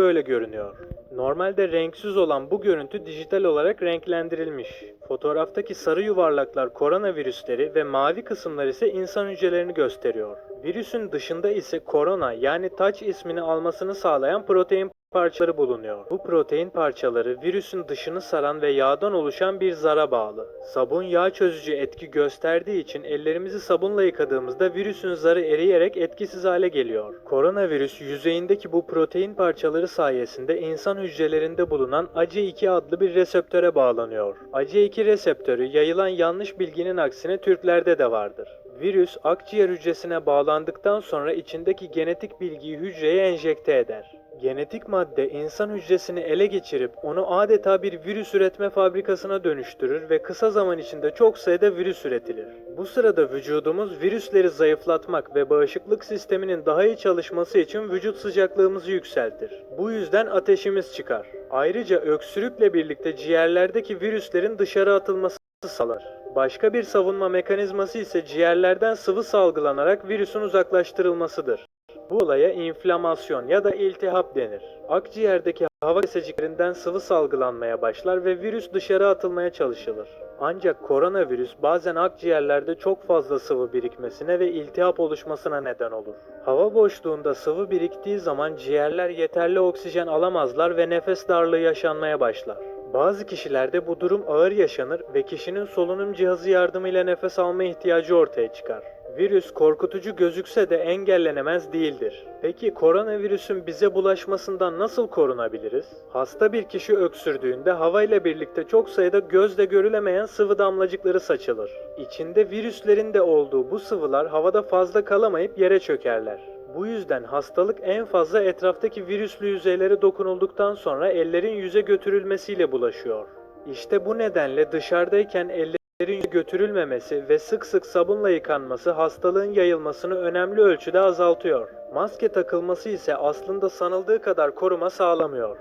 böyle görünüyor. Normalde renksiz olan bu görüntü dijital olarak renklendirilmiş. Fotoğraftaki sarı yuvarlaklar koronavirüsleri ve mavi kısımlar ise insan hücrelerini gösteriyor. Virüsün dışında ise korona yani taç ismini almasını sağlayan protein parçaları bulunuyor. Bu protein parçaları virüsün dışını saran ve yağdan oluşan bir zara bağlı. Sabun yağ çözücü etki gösterdiği için ellerimizi sabunla yıkadığımızda virüsün zarı eriyerek etkisiz hale geliyor. Koronavirüs yüzeyindeki bu protein parçaları sayesinde insan hücrelerinde bulunan AC2 adlı bir reseptöre bağlanıyor. AC2 reseptörü yayılan yanlış bilginin aksine Türklerde de vardır. Virüs akciğer hücresine bağlandıktan sonra içindeki genetik bilgiyi hücreye enjekte eder. Genetik madde insan hücresini ele geçirip onu adeta bir virüs üretme fabrikasına dönüştürür ve kısa zaman içinde çok sayıda virüs üretilir. Bu sırada vücudumuz virüsleri zayıflatmak ve bağışıklık sisteminin daha iyi çalışması için vücut sıcaklığımızı yükseltir. Bu yüzden ateşimiz çıkar. Ayrıca öksürükle birlikte ciğerlerdeki virüslerin dışarı atılması sağlar. Başka bir savunma mekanizması ise ciğerlerden sıvı salgılanarak virüsün uzaklaştırılmasıdır. Bu olaya inflamasyon ya da iltihap denir. Akciğerdeki hava keseciklerinden sıvı salgılanmaya başlar ve virüs dışarı atılmaya çalışılır. Ancak koronavirüs bazen akciğerlerde çok fazla sıvı birikmesine ve iltihap oluşmasına neden olur. Hava boşluğunda sıvı biriktiği zaman ciğerler yeterli oksijen alamazlar ve nefes darlığı yaşanmaya başlar. Bazı kişilerde bu durum ağır yaşanır ve kişinin solunum cihazı yardımıyla nefes alma ihtiyacı ortaya çıkar. Virüs korkutucu gözükse de engellenemez değildir. Peki koronavirüsün bize bulaşmasından nasıl korunabiliriz? Hasta bir kişi öksürdüğünde havayla birlikte çok sayıda gözle görülemeyen sıvı damlacıkları saçılır. İçinde virüslerin de olduğu bu sıvılar havada fazla kalamayıp yere çökerler. Bu yüzden hastalık en fazla etraftaki virüslü yüzeylere dokunulduktan sonra ellerin yüze götürülmesiyle bulaşıyor. İşte bu nedenle dışarıdayken ellerin götürülmemesi ve sık sık sabunla yıkanması hastalığın yayılmasını önemli ölçüde azaltıyor. Maske takılması ise aslında sanıldığı kadar koruma sağlamıyor.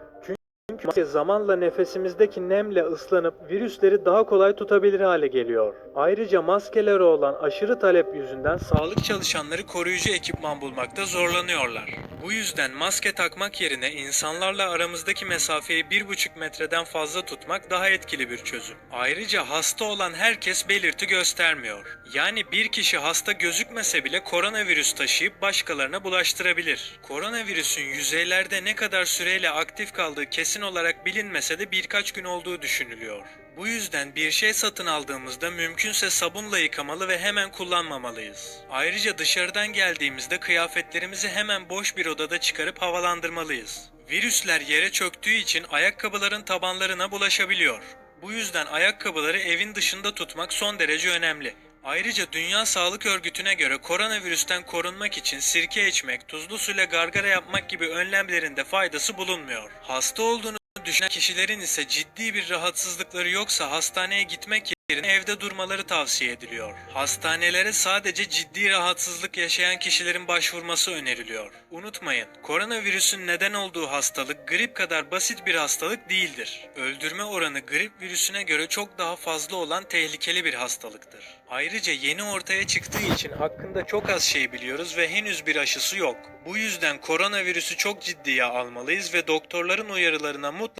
Zamanla nefesimizdeki nemle ıslanıp virüsleri daha kolay tutabilir hale geliyor. Ayrıca maskelere olan aşırı talep yüzünden sağlık çalışanları koruyucu ekipman bulmakta zorlanıyorlar. Bu yüzden maske takmak yerine insanlarla aramızdaki mesafeyi 1,5 metreden fazla tutmak daha etkili bir çözüm. Ayrıca hasta olan herkes belirti göstermiyor. Yani bir kişi hasta gözükmese bile koronavirüs taşıyıp başkalarına bulaştırabilir. Koronavirüsün yüzeylerde ne kadar süreyle aktif kaldığı kesin olarak bilinmese de birkaç gün olduğu düşünülüyor. Bu yüzden bir şey satın aldığımızda mümkünse sabunla yıkamalı ve hemen kullanmamalıyız. Ayrıca dışarıdan geldiğimizde kıyafetlerimizi hemen boş bir odada çıkarıp havalandırmalıyız. Virüsler yere çöktüğü için ayakkabıların tabanlarına bulaşabiliyor. Bu yüzden ayakkabıları evin dışında tutmak son derece önemli. Ayrıca Dünya Sağlık Örgütü'ne göre koronavirüsten korunmak için sirke içmek, tuzlu suyla gargara yapmak gibi önlemlerin de faydası bulunmuyor. Hasta olduğunu düşünen kişilerin ise ciddi bir rahatsızlıkları yoksa hastaneye gitmek yerine evde durmaları tavsiye ediliyor. Hastanelere sadece ciddi rahatsızlık yaşayan kişilerin başvurması öneriliyor. Unutmayın, koronavirüsün neden olduğu hastalık grip kadar basit bir hastalık değildir. Öldürme oranı grip virüsüne göre çok daha fazla olan tehlikeli bir hastalıktır. Ayrıca yeni ortaya çıktığı için hakkında çok az şey biliyoruz ve henüz bir aşısı yok. Bu yüzden koronavirüsü çok ciddiye almalıyız ve doktorların uyarılarına mutlaka